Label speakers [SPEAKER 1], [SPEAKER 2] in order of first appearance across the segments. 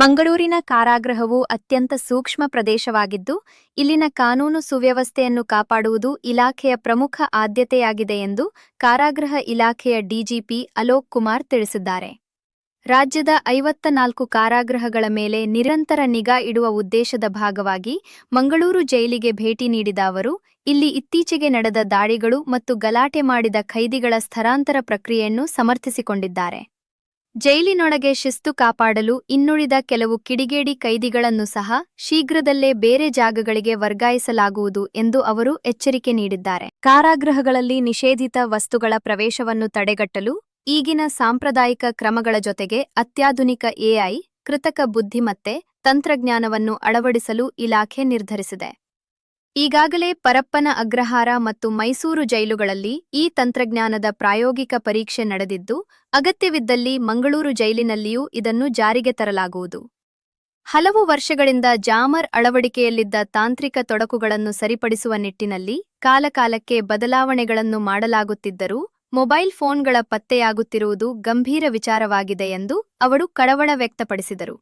[SPEAKER 1] ಮಂಗಳೂರಿನ ಕಾರಾಗೃಹವು ಅತ್ಯಂತ ಸೂಕ್ಷ್ಮ ಪ್ರದೇಶವಾಗಿದ್ದು, ಇಲ್ಲಿನ ಕಾನೂನು ಸುವ್ಯವಸ್ಥೆಯನ್ನು ಕಾಪಾಡುವುದು ಇಲಾಖೆಯ ಪ್ರಮುಖ ಆದ್ಯತೆಯಾಗಿದೆ ಎಂದು ಕಾರಾಗೃಹ ಇಲಾಖೆಯ ಡಿಜಿಪಿ ಅಲೋಕ್ ಕುಮಾರ್ ತಿಳಿಸಿದ್ದಾರೆ. ರಾಜ್ಯದ ಐವತ್ತ ನಾಲ್ಕು ಕಾರಾಗೃಹಗಳ ಮೇಲೆ ನಿರಂತರ ನಿಗಾ ಇಡುವ ಉದ್ದೇಶದ ಭಾಗವಾಗಿ ಮಂಗಳೂರು ಜೈಲಿಗೆ ಭೇಟಿ ನೀಡಿದ ಅವರು, ಇಲ್ಲಿ ಇತ್ತೀಚೆಗೆ ನಡೆದ ದಾಳಿಗಳು ಮತ್ತು ಗಲಾಟೆ ಮಾಡಿದ ಖೈದಿಗಳ ಸ್ಥಳಾಂತರ ಪ್ರಕ್ರಿಯೆಯನ್ನು ಸಮರ್ಥಿಸಿಕೊಂಡಿದ್ದಾರೆ. ಜೈಲಿನೊಳಗೆ ಶಿಸ್ತು ಕಾಪಾಡಲು ಇನ್ನುಳಿದ ಕೆಲವು ಕಿಡಿಗೇಡಿ ಕೈದಿಗಳನ್ನು ಸಹ ಶೀಘ್ರದಲ್ಲೇ ಬೇರೆ ಜಾಗಗಳಿಗೆ ವರ್ಗಾಯಿಸಲಾಗುವುದು ಎಂದು ಅವರು ಎಚ್ಚರಿಕೆ ನೀಡಿದ್ದಾರೆ. ಕಾರಾಗೃಹಗಳಲ್ಲಿ ನಿಷೇಧಿತ ವಸ್ತುಗಳ ಪ್ರವೇಶವನ್ನು ತಡೆಗಟ್ಟಲು ಈಗಿನ ಸಾಂಪ್ರದಾಯಿಕ ಕ್ರಮಗಳ ಜೊತೆಗೆ ಅತ್ಯಾಧುನಿಕ ಎಐ ಕೃತಕ ಬುದ್ಧಿಮತ್ತೆ, ತಂತ್ರಜ್ಞಾನವನ್ನು ಅಳವಡಿಸಲು ಇಲಾಖೆ ನಿರ್ಧರಿಸಿದೆ. ಈಗಾಗಲೇ ಪರಪ್ಪನ ಅಗ್ರಹಾರ ಮತ್ತು ಮೈಸೂರು ಜೈಲುಗಳಲ್ಲಿ ಈ ತಂತ್ರಜ್ಞಾನದ ಪ್ರಾಯೋಗಿಕ ಪರೀಕ್ಷೆ ನಡೆದಿದ್ದು, ಅಗತ್ಯವಿದ್ದಲ್ಲಿ ಮಂಗಳೂರು ಜೈಲಿನಲ್ಲಿಯೂ ಇದನ್ನು ಜಾರಿಗೆ ತರಲಾಗುವುದು. ಹಲವು ವರ್ಷಗಳಿಂದ ಜಾಮರ್ ಅಳವಡಿಕೆಯಲ್ಲಿದ್ದ ತಾಂತ್ರಿಕ ತೊಡಕುಗಳನ್ನು ಸರಿಪಡಿಸುವ ನಿಟ್ಟಿನಲ್ಲಿ ಕಾಲಕಾಲಕ್ಕೆ ಬದಲಾವಣೆಗಳನ್ನು ಮಾಡಲಾಗುತ್ತಿದ್ದರೂ, ಮೊಬೈಲ್ ಫೋನ್ಗಳ ಪತ್ತೆಯಾಗುತ್ತಿರುವುದು ಗಂಭೀರ ವಿಚಾರವಾಗಿದೆ ಎಂದು ಅವರು ಕಳವಳ ವ್ಯಕ್ತಪಡಿಸಿದರು.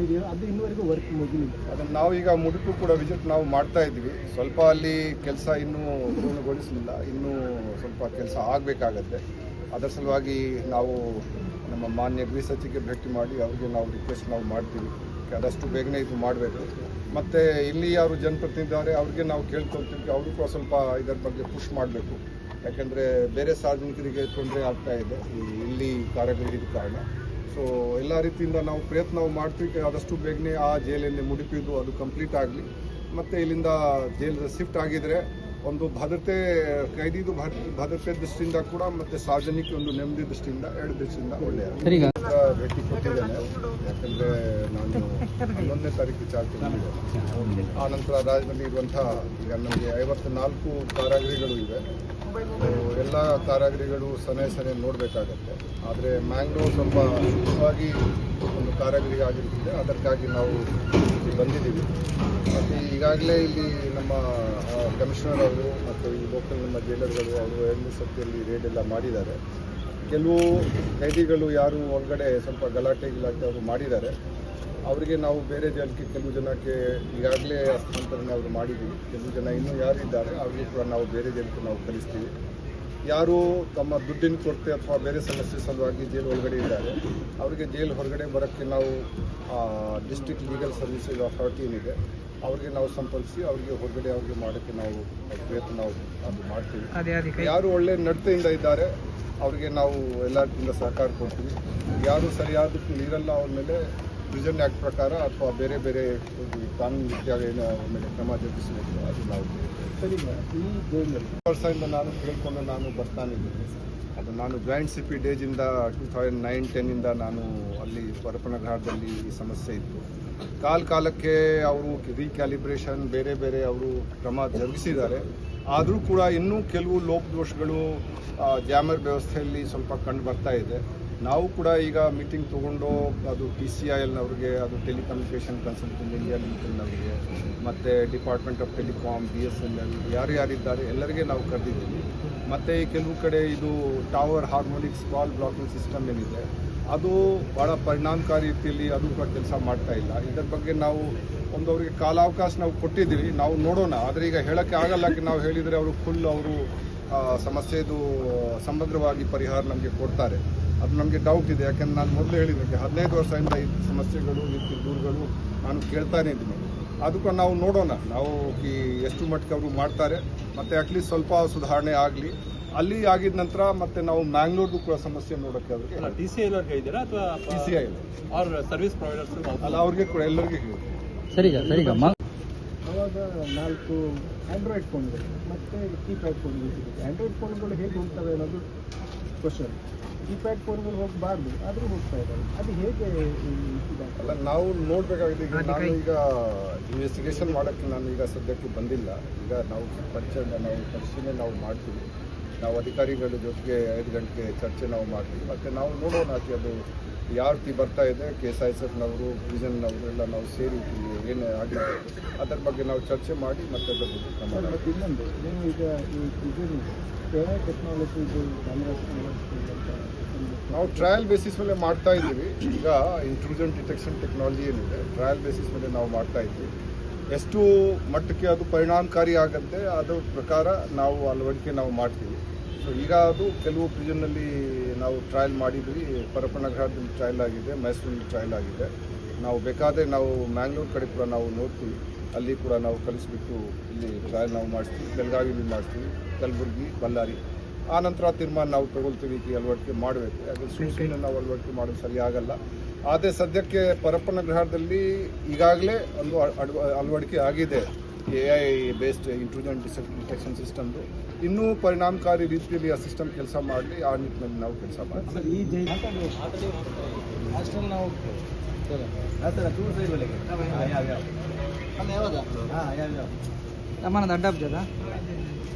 [SPEAKER 2] ಅದು ಇನ್ನುವರೆಗೂ ವರ್ಕ್ ಮುಗಿಲಿಲ್ಲ.
[SPEAKER 3] ಅದನ್ನು ನಾವು ಈಗ ಮುಡುಕು ಕೂಡ ವಿಸಿಟ್ ನಾವು ಮಾಡ್ತಾ ಇದ್ವಿ. ಸ್ವಲ್ಪ ಅಲ್ಲಿ ಕೆಲಸ ಇನ್ನೂ ಪೂರ್ಣಗೊಳಿಸಲಿಲ್ಲ. ಇನ್ನೂ ಸ್ವಲ್ಪ ಕೆಲಸ ಆಗಬೇಕಾಗತ್ತೆ. ಅದರ ಸಲುವಾಗಿ ನಾವು ನಮ್ಮ ಮಾನ್ಯ ಗೃಹ ಸಚಿವರಿಗೆ ಭೇಟಿ ಮಾಡಿ ಅವರಿಗೆ ನಾವು ರಿಕ್ವೆಸ್ಟ್ ನಾವು ಮಾಡ್ತೀವಿ. ಆದಷ್ಟು ಬೇಗನೆ ಇದು ಮಾಡಬೇಕು. ಮತ್ತು ಇಲ್ಲಿ ಯಾರು ಜನಪ್ರತಿನಿಧಿದ್ದಾರೆ ಅವ್ರಿಗೆ ನಾವು ಕೇಳ್ಕೊಳ್ತೀವಿ. ಅವರು ಕೂಡ ಸ್ವಲ್ಪ ಇದರ ಬಗ್ಗೆ ಪುಷ್ ಮಾಡಬೇಕು. ಯಾಕೆಂದರೆ ಬೇರೆ ಸಾರ್ವಜನಿಕರಿಗೆ ತೊಂದರೆ ಆಗ್ತಾ ಇದೆ. ಇಲ್ಲಿ ಕಾರ್ಯಗಳಿಗೆ ಕಾರಣ. ಸೊ ಎಲ್ಲ ರೀತಿಯಿಂದ ನಾವು ಪ್ರಯತ್ನ ಮಾಡ್ತೀವಿ. ಆದಷ್ಟು ಬೇಗನೆ ಆ ಜೈಲಲ್ಲಿ ಮುಡಿಪಿದ್ದು ಅದು ಕಂಪ್ಲೀಟ್ ಆಗಲಿ. ಮತ್ತು ಇಲ್ಲಿಂದ ಜೈಲ್ ಶಿಫ್ಟ್ ಆಗಿದರೆ ಒಂದು ಭದ್ರತೆ ಕೈದಿದು ಭದ್- ಭದ್ರತೆ ದೃಷ್ಟಿಯಿಂದ ಕೂಡ ಮತ್ತು ಸಾರ್ವಜನಿಕ ಒಂದು ನೆಮ್ಮದಿ ದೃಷ್ಟಿಯಿಂದ ಎರಡು ದೃಷ್ಟಿಯಿಂದ ಒಳ್ಳೆಯ. ಭೇಟಿ ಕೊಟ್ಟಿದ್ದೇನೆ. ಯಾಕಂದರೆ ನಾನು ಹನ್ನೊಂದನೇ ತಾರೀಕು ಚಾರ್ಜ್ ಆ ನಂತರ ರಾಜ್ಯದಲ್ಲಿ ಇರುವಂತಹ ಈಗ ನಮಗೆ ಐವತ್ತು ನಾಲ್ಕು ಕಾರಾಗೃಹಗಳು ಇವೆ. ಎಲ್ಲ ಕಾರಾಗಿರಿಗಳು ಸನೆ ಸನೆ ನೋಡಬೇಕಾಗತ್ತೆ. ಆದರೆ ಮ್ಯಾಂಗ್ಳೂರ್ ಸ್ವಲ್ಪ ಶುದ್ಧವಾಗಿ ಒಂದು ಕಾರಾಗಿರಿ ಆಗಿರುತ್ತದೆ. ಅದಕ್ಕಾಗಿ ನಾವು ಇಲ್ಲಿ ಬಂದಿದ್ದೀವಿ. ಮತ್ತು ಈಗಾಗಲೇ ಇಲ್ಲಿ ನಮ್ಮ ಕಮಿಷನರ್ ಅವರು ಮತ್ತು ಈ ಲೋಕಲ್ ನಮ್ಮ ಜೈಲರ್ಗಳು ಅವರು ಎರಡು ಸತಿಯಲ್ಲಿ ರೇಡ್ ಎಲ್ಲ ಮಾಡಿದ್ದಾರೆ. ಕೆಲವು ಕೈದಿಗಳು ಯಾರು ಒಳಗಡೆ ಸ್ವಲ್ಪ ಗಲಾಟೆ ಇಲಾಖೆ ಅವರು ಮಾಡಿದ್ದಾರೆ. ಅವರಿಗೆ ನಾವು ಬೇರೆ ಜನಕ್ಕೆ ಕೆಲವು ಜನಕ್ಕೆ ಈಗಾಗಲೇ ಹಸ್ತಾಂತರಣೆ ಅವರು ಮಾಡಿದ್ದೀವಿ. ಕೆಲವು ಜನ ಇನ್ನೂ ಯಾರಿದ್ದಾರೆ, ಅವರಿಗೆ ಕೂಡ ನಾವು ಬೇರೆ ಜನಕ್ಕೆ ನಾವು ಕಲಿಸ್ತೀವಿ ಯಾರು ತಮ್ಮ ದುಡ್ಡಿನ ಕೊರತೆ ಅಥವಾ ಬೇರೆ ಸಮಸ್ಯೆ ಸಲುವಾಗಿ ಜೈಲು ಒಳಗಡೆ ಇದ್ದಾರೆ. ಅವರಿಗೆ ಜೈಲು ಹೊರಗಡೆ ಬರೋಕ್ಕೆ ನಾವು ಡಿಸ್ಟ್ರಿಕ್ಟ್ ಲೀಗಲ್ ಸರ್ವಿಸಸ್ ಅಥಾರಿಟಿ ಏನಿದೆ ಅವರಿಗೆ ನಾವು ಸಂಪರ್ಕಿಸಿ ಅವರಿಗೆ ಹೊರಗಡೆ ಅವ್ರಿಗೆ ಮಾಡೋಕ್ಕೆ ನಾವು ಪ್ರಯತ್ನ ನಾವು ಅದು ಮಾಡ್ತೀವಿ. ಯಾರು ಒಳ್ಳೆ ನಡತೆಯಿಂದ ಇದ್ದಾರೆ ಅವರಿಗೆ ನಾವು ಎಲ್ಲ ರೀತಿಯಿಂದ ಸಹಕಾರ ಕೊಡ್ತೀವಿ. ಯಾರು ಸರಿಯಾದ ನೀರಲ್ಲ ಅವ್ರ ಮೇಲೆ ಪ್ರಿಸನ್ ಆ್ಯಕ್ಟ್ ಪ್ರಕಾರ ಅಥವಾ ಬೇರೆ ಬೇರೆ ಒಂದು ಕಾನೂನು ರೀತಿಯಾಗಿ ಏನು ಮೇಲೆ ಕ್ರಮ ಜರುಗಿಸಬೇಕು ಅದು ನಾವು
[SPEAKER 2] ಸರಿ ಈ
[SPEAKER 3] ವರ್ಷದಿಂದ ನಾನು ಕೇಳ್ಕೊಂಡು ನಾನು ಬರ್ತಾನಿದ್ದೀನಿ ಅದು ನಾನು ಜಾಯಿಂಟ್ ಸಿ ಪಿ ಡೇಜಿಂದ ಟೂ ತೌಸಂಡ್ ನೈನ್ ಟೆನ್ನಿಂದ ನಾನು ಅಲ್ಲಿ ಪರಪನಗರದಲ್ಲಿ ಈ ಸಮಸ್ಯೆ ಇತ್ತು. ಕಾಲ ಕಾಲಕ್ಕೆ ಅವರು ರೀಕ್ಯಾಲಿಬ್ರೇಷನ್ ಬೇರೆ ಬೇರೆ ಅವರು ಕ್ರಮ ಜರುಗಿಸಿದ್ದಾರೆ. ಆದರೂ ಕೂಡ ಇನ್ನೂ ಕೆಲವು ಲೋಪದೋಷಗಳು ದೋಷಗಳು ಜಾಮರ್ ವ್ಯವಸ್ಥೆಯಲ್ಲಿ ಸ್ವಲ್ಪ ಕಂಡು ಬರ್ತಾ ಇದೆ. ನಾವು ಕೂಡ ಈಗ ಮೀಟಿಂಗ್ ತೊಗೊಂಡು ಅದು ಪಿ ಸಿ ಐ ಎಲ್ನವ್ರಿಗೆ ಅದು ಟೆಲಿಕಮ್ಯುನಿಕೇಷನ್ ಕನ್ಸಲ್ಟಿಂಗ್ ಇಂಡಿಯಾ ಲಿಮಿಟೆಡ್ನವರಿಗೆ ಮತ್ತು department of telecom B S N L ಯಾರು ಯಾರಿದ್ದಾರೆ ಎಲ್ಲರಿಗೆ ನಾವು ಕರೆದಿದ್ದೀವಿ. ಮತ್ತು ಕೆಲವು ಕಡೆ ಇದು tower harmonic small blocking system ಏನಿದೆ, ಅದು ಭಾಳ ಪರಿಣಾಮಕಾರಿ ರೀತಿಯಲ್ಲಿ ಅದು ಕೂಡ ಕೆಲಸ ಮಾಡ್ತಾ ಇಲ್ಲ. ಇದರ ಬಗ್ಗೆ ನಾವು ಒಂದು ಅವರಿಗೆ ಕಾಲಾವಕಾಶ ನಾವು ಕೊಟ್ಟಿದ್ದೀವಿ. ನಾವು ನೋಡೋಣ. ಆದರೆ ಈಗ ಹೇಳೋಕ್ಕೆ ಆಗಲ್ಲ ನಾವು ಹೇಳಿದರೆ ಅವರು ಫುಲ್ ಅವರು ಸಮಸ್ಯೆದು ಸಮಗ್ರವಾಗಿ ಪರಿಹಾರ ನಮಗೆ ಕೊಡ್ತಾರೆ. ಅದು ನಮಗೆ ಡೌಟ್ ಇದೆ. ಯಾಕೆಂದ್ರೆ ನಾನು ಮೊದಲು ಹೇಳಿದ್ದಕ್ಕೆ ಹದಿನೈದು ವರ್ಷದಿಂದ ಈ ಸಮಸ್ಯೆಗಳು ಈ ದೂರುಗಳು ನಾನು ಕೇಳ್ತಾನೆ ಇದ್ದೀನಿ. ಅದಕ್ಕೂ ನಾವು ನೋಡೋಣ. ನಾವು ಈ ಎಷ್ಟು ಮಟ್ಟಿಗೆ ಅವರು ಮಾಡ್ತಾರೆ. ಮತ್ತೆ ಅಟ್ಲೀಸ್ಟ್ ಸ್ವಲ್ಪ ಸುಧಾರಣೆ ಆಗಲಿ. ಅಲ್ಲಿ ಆಗಿದ ನಂತರ ಮತ್ತೆ ನಾವು ಮ್ಯಾಂಗ್ಳೂರ್ದು ಕೂಡ ಸಮಸ್ಯೆ ನೋಡೋಕ್ಕೆ ಅವ್ರಿಗೆ
[SPEAKER 4] ಟಿ ಸಿ ಐ ಇದ್ದೀರಾ ಅಥವಾ
[SPEAKER 3] ಟಿ ಸಿ ಐ
[SPEAKER 4] ಅವ್ರ ಸರ್ವಿಸ್ ಪ್ರೊವೈಡರ್ಸ್
[SPEAKER 3] ಅಲ್ಲ ಅವ್ರಿಗೆ ಕೂಡ ಎಲ್ಲರಿಗೂ ಹೇಳಿ
[SPEAKER 5] ಸರಿ ಸರಿ
[SPEAKER 2] ಅವಾಗ ನಾಲ್ಕು ಆಂಡ್ರಾಯ್ಡ್ ಫೋನ್ಗಳು ಮತ್ತೆ ಕೀಪ್ಯಾಡ್ ಫೋನ್ಗಳು ಸಿಗುತ್ತೆ. ಆಂಡ್ರಾಯ್ಡ್ ಫೋನ್ಗಳು ಹೇಗೆ ಹೋಗ್ತವೆ ಅನ್ನೋದು ಕ್ವಶನ್ ಕೀಪ್ಯಾಡ್ ಫೋನ್ಗಳು ಹೋಗಬಾರ್ದು ಆದರೂ ಹೋಗ್ತಾ ಇದ್ದಾರೆ. ಅದು ಹೇಗೆ
[SPEAKER 3] ಅಲ್ಲ ನಾವು ನೋಡ್ಬೇಕಾಗಿದೆ ಈಗ ನಾನು ಈಗ ಇನ್ವೆಸ್ಟಿಗೇಷನ್ ಮಾಡೋಕ್ಕೆ ನಾನು ಈಗ ಸದ್ಯಕ್ಕೆ ಬಂದಿಲ್ಲ. ಈಗ ನಾವು ಪರಿಚಯ ನಾವು ಪರಿಶೀಲನೆ ನಾವು ಮಾಡ್ತೀವಿ. ನಾವು ಅಧಿಕಾರಿಗಳ ಜೊತೆಗೆ ಐದು ಗಂಟೆಗೆ ಚರ್ಚೆ ನಾವು ಮಾಡ್ತೀವಿ. ಮತ್ತು ನಾವು ನೋಡೋಣ ಅತಿ ಅದು ಯಾವ ರೀತಿ ಬರ್ತಾ ಇದೆ ಕೆ ಎಸ್ ಐ ಎಸ್ ಎಫ್ನವರು ಎಲ್ಲ ನಾವು ಸೇರಿ ಏನು ಆಗಿದೆ ಅದರ ಬಗ್ಗೆ ನಾವು ಚರ್ಚೆ ಮಾಡಿ ಮತ್ತೆ ಅದರ ಬಗ್ಗೆ
[SPEAKER 2] ಇನ್ನೊಂದು ಈಗ ಈ ಇನ್ನೊಂದು ನೀವು ಈಗ
[SPEAKER 3] ನಾವು ಟ್ರಯಲ್ ಬೇಸಿಸ್ ಮೇಲೆ ಮಾಡ್ತಾ ಇದ್ದೀವಿ. ಈಗ ಇಂಟ್ರೂಷನ್ ಡಿಟೆಕ್ಷನ್ ಟೆಕ್ನಾಲಜಿ ಏನಿದೆ ಟ್ರಯಲ್ ಬೇಸಿಸ್ ಮೇಲೆ ನಾವು ಮಾಡ್ತಾ ಇದ್ದೀವಿ. ಎಷ್ಟು ಮಟ್ಟಕ್ಕೆ ಅದು ಪರಿಣಾಮಕಾರಿ ಆಗುತ್ತೆ, ಅದರ ಪ್ರಕಾರ ನಾವು ಅಳವಡಿಕೆ ನಾವು ಮಾಡ್ತೀವಿ. ಸೊ ಈಗ ಅದು ಕೆಲವು ಪ್ರಿಜನ್ನಲ್ಲಿ ನಾವು ಟ್ರಯಲ್ ಮಾಡಿದ್ವಿ. ಪರಪನಗರದಲ್ಲಿ ಟ್ರಯಲ್ ಆಗಿದೆ ಮೈಸೂರಿನಲ್ಲಿ ಟ್ರಯಲ್ ಆಗಿದೆ. ನಾವು ಬೇಕಾದರೆ ನಾವು ಮ್ಯಾಂಗ್ಳೂರು ಕಡೆ ಕೂಡ ನಾವು ನೋಡ್ತೀವಿ. ಅಲ್ಲಿ ಕೂಡ ನಾವು ಕಲಿಸ್ಬಿಟ್ಟು ಇಲ್ಲಿ ಟ್ರಯಲ್ ನಾವು ಮಾಡ್ತೀವಿ ಬೆಳಗಾವಿಲಿ ಮಾಡ್ತೀವಿ ಕಲಬುರಗಿ ಬಳ್ಳಾರಿ. ಆ ನಂತರ ತೀರ್ಮಾನ ನಾವು ತಗೊಳ್ತೀವಿ ಈ ಅಳವಡಿಕೆ ಮಾಡಬೇಕು. ಅದು ಸುಮ್ಮನೆ ನಾವು ಅಳವಡಿಕೆ ಮಾಡೋದು ಸರಿಯಾಗಲ್ಲ. ಆಗಲ್ಲ ಆದರೆ ಸದ್ಯಕ್ಕೆ ಪರಪ್ಪನ ಗ್ರಹದಲ್ಲಿ ಈಗಾಗಲೇ ಒಂದು ಅಳ- ಅಳವಡಿಕೆ ಆಗಿದೆ. A I based intrusion detection ಸಿಸ್ಟಮ್ದು ಇನ್ನೂ ಪರಿಣಾಮಕಾರಿ ರೀತಿಯಲ್ಲಿ ಆ ಸಿಸ್ಟಮ್ ಕೆಲಸ ಮಾಡಲಿ ಆ ನಿಟ್ಟಿನಲ್ಲಿ ನಾವು ಕೆಲಸ ಮಾಡ್ತೀವಿ.
[SPEAKER 2] ಸರ್ ಈ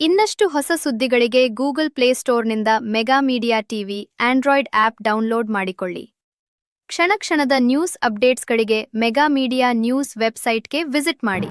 [SPEAKER 1] ಇನ್ನಷ್ಟು ಹೊಸ ಸುದ್ದಿಗಳಿಗೆ Google ಪ್ಲೇಸ್ಟೋರ್ನಿಂದ Mega Media TV, Android app download ಮಾಡಿಕೊಳ್ಳಿ. ಕ್ಷಣ ಕ್ಷಣದ ನ್ಯೂಸ್ ಅಪ್ಡೇಟ್ಸ್ಗಳಿಗೆ ಮೆಗಾ ಮೀಡಿಯಾ ನ್ಯೂಸ್ ವೆಬ್ಸೈಟ್ಗೆ ವಿಸಿಟ್ ಮಾಡಿ.